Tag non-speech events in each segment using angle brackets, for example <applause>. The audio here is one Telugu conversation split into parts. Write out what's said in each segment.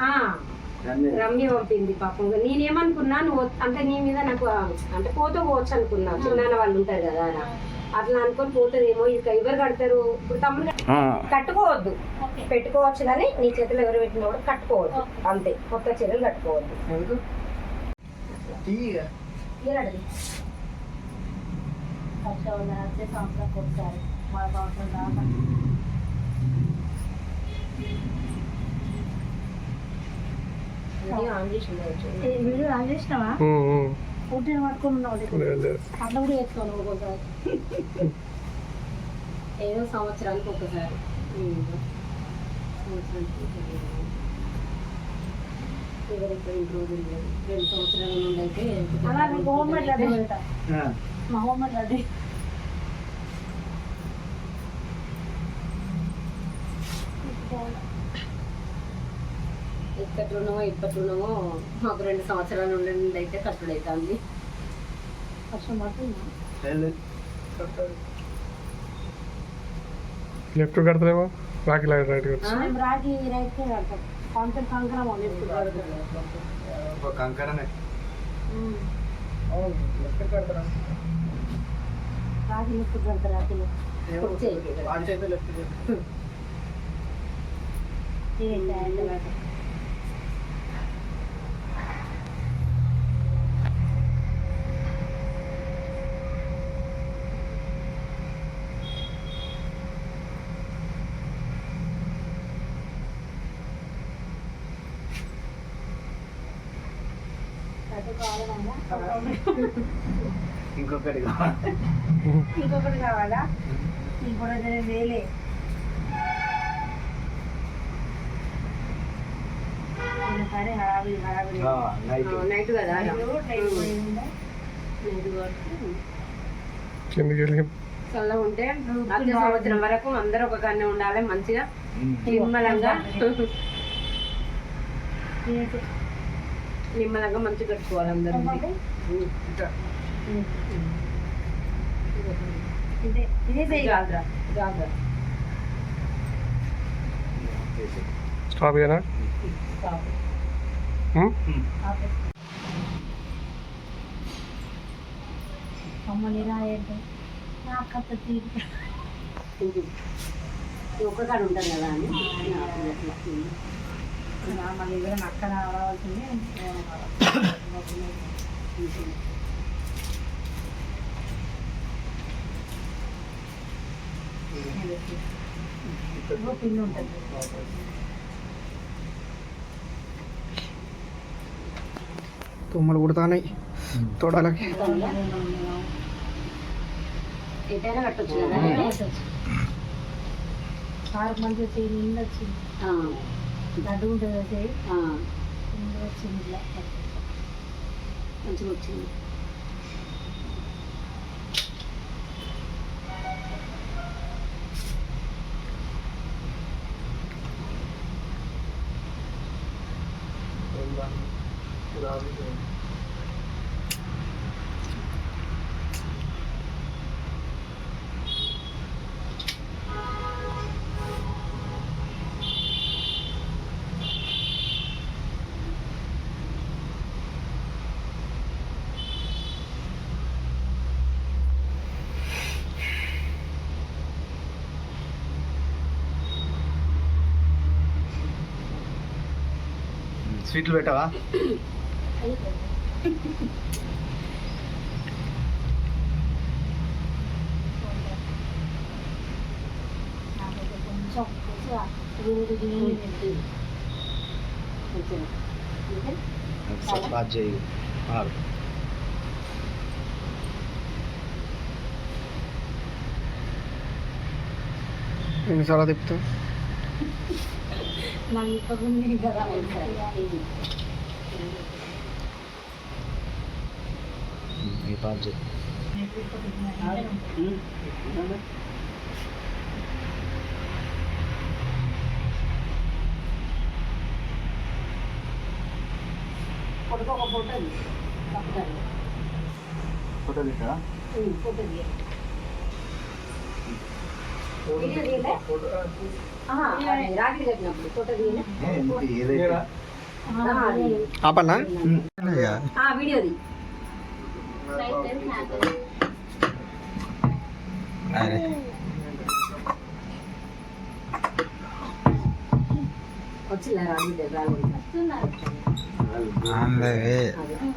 ఆ, రమ్య పంపింది పాపం. నేనేమనుకున్నా నువ్వు అంటే నీ మీద నాకు అంటే పోతే పోవచ్చు అనుకున్నా. చిన్నాన్న వాళ్ళు ఉంటారు కదా అని. అట్లా అనుకొని పోతుందేమో. ఇక ఎవరు కడతారు? ఇప్పుడు తమ్ముడు కట్టుకోవద్దు. పెట్టుకోవచ్చు కానీ నీ చేతిలో ఎవరు పెట్టినా కూడా కట్టుకోవద్దు. అంతే. కొత్త చీరలు కట్టుకోవద్దు. ఏడాది సంవత్సరానికి ఒకసారి మా సంవత్సరం దాకా ఇది ఆన్ చేసి ఉండవచ్చు. వీడియో ఆన్ చేసినావా. పుట్టిన పట్టుకుని. అట్లా కూడా వేసుకోను ఒక్కొక్కసారి ఏదో సంవత్సరానికి ఒకసారి. రెండు. రెండు సంవత్సరాల నుండి అయితే అలా నీకు హోమ్ మేడ్ లడ్డు పెడతా మా ఎక్కడి రుణమో ఇప్పటి రుణమో మాకు రెండు సంవత్సరాల నుండి అయితే కట్టుడైతుంది వర్షం పడుతుంది లెఫ్ట్ కడతారేమో రాకి రైట్ కడతా మేము రాగి రైతు కడతాం కాంపెన్ కంకరం ఉంది కంకరనే రాగి లిఫ్ట్ కడతారు రాగి ఇంకొకటి కావాలి? ఇంకొకటి కావాలా? ఇంకొకటి వేలే. సరే హడావిడి హడావిడి. నైట్ కదా. వెళ్ళి చల్లగా ఉంటే అదే సంవత్సరం వరకు అందరూ ఒక కన్నే ఉండాలి మంచిగా. నిమ్మలంగా <laughs> నిమ్మలంగా మంచిగా కట్టుకోవాలి అందరూ ఇదే ఇదే జాగ్రత్త జాగ్రత్త. స్టాప్ చేయనా స్టాప్. ఉమ్? అమ్మని రాయండి నా కథ తీరు. ఈ ఒక్క కాడ ఉంటాం కదా అని. అట్లా. మళ్ళీ ఎవరైనా అక్కడ రావాల్సింది పిన్ ఉంటుంది. తుమ్మలు కుడతాయి తోడాలకి. ఎటైనా కట్టొచ్చు కదా? నిండు వచ్చింది ఆ, లడ్డు ఉంటుంది వచ్చి ఆ, నిండు వచ్చింది ఇట్లా మంచిగా వచ్చింది ఓకే? ఒకసారి బాగా చేయి ఆగు. ఎన్నిసార్లు తిప్పుతావు నాకు ఇప్పుడు కదా ఇది. ఈ పాలు చేయి కొడుకు ఆపన్నా? ఆ, వీడియోది అరే.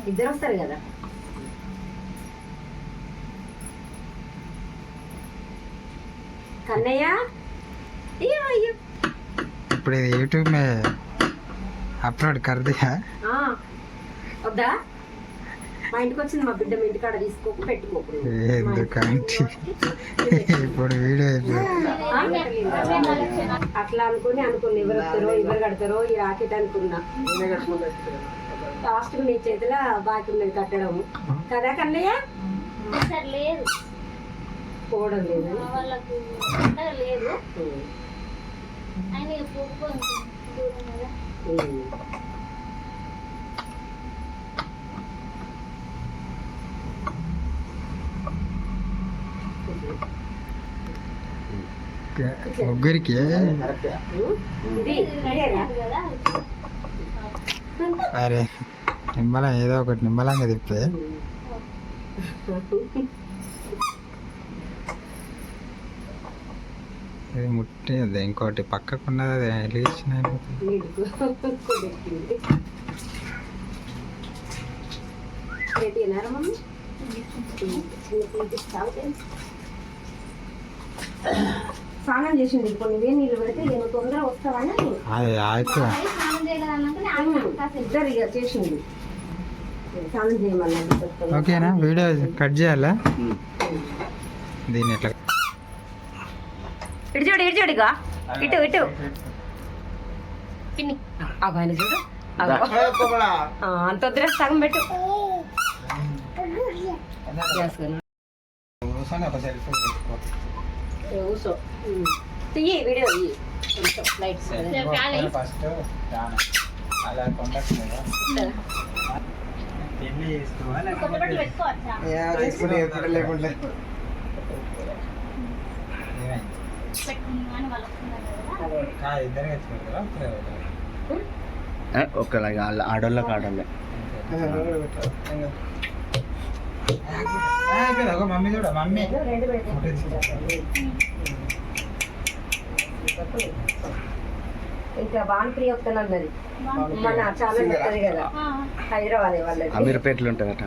ఇద్దరు వస్తారు కదా? కన్నయ్య? ఇప్పుడు ఇది యూట్యూబ్ అప్లోడ్ కర్దిగా వద్దా? మా ఇంటికి వచ్చింది మా బిడ్డ మీ ఇంటికాడ తీసుకోకు పెట్టుకోకు ఇప్పుడు వీడియో అట్లా అనుకుని అనుకుని ఎవరు వస్తారో ఎవరు కడతారో ఈ రాకెట్ అనుకున్నా. లాస్ట్ నీ చేతిలో బాకీ ఉన్నది కట్టడం కదా కన్నయ్య? లేదు పోవడం లేదు మా వాళ్ళకు అంతగా లేదు ఆయన ఇక పోకపోయింది దూరం కదా ఉమ్. ముగ్గురికి ఉమ్. ఇది ఇదేనా? కదా అరే నిమ్మలం ఏదో ఒకటి నిమ్మలంగా తిప్పే ఇది ముట్టి అది ఇంకోటి పక్కకున్నది అది తీపిస్తావు స్నానం చేసింది. కొన్ని వేడి నీళ్ళు పెడితే నేను తొందరగా వస్తావని అది ఆಯ್ತು స్నానం చేయాలన్నాక నేను కాసేపు ఇద్దరు ఇక చేసింది. స్నానం చేయమన్నది ఓకేనా? వీడియో కట్ చేయాలా? దీన్ని ఎట్లా ఇటు చూడు ఇటు ఇటు. పిన్ని. ఆయన చూడు. అంత వద్దురా సగం పెట్టు. తీయి వీడియో కొంచెం లైట్ ఫస్ట్ అలా చేసుకోవాలి కొబ్బరి వాళ్ళు ఒక్కలాగా ఆడోళ్ళకి ఆడోళ్ళే. మమ్మీ చూడ మమ్మీ రెండు పెట్టి ఇంకా భానుప్రియ వస్తానన్నది మన చాలా కదా. ఆ, హైదరాబాద్ వాళ్ళది. అమీర్పేటలో ఉంటుందట?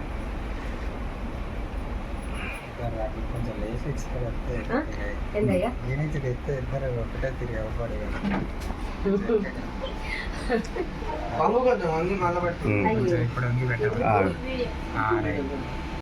ఏందయ్యా నుంచి ఎత్తే ఇద్దరు ఒకటే తిరిగి అవ్వడు అయ్యో. ఇప్పుడు వంగి పెట్టాలి.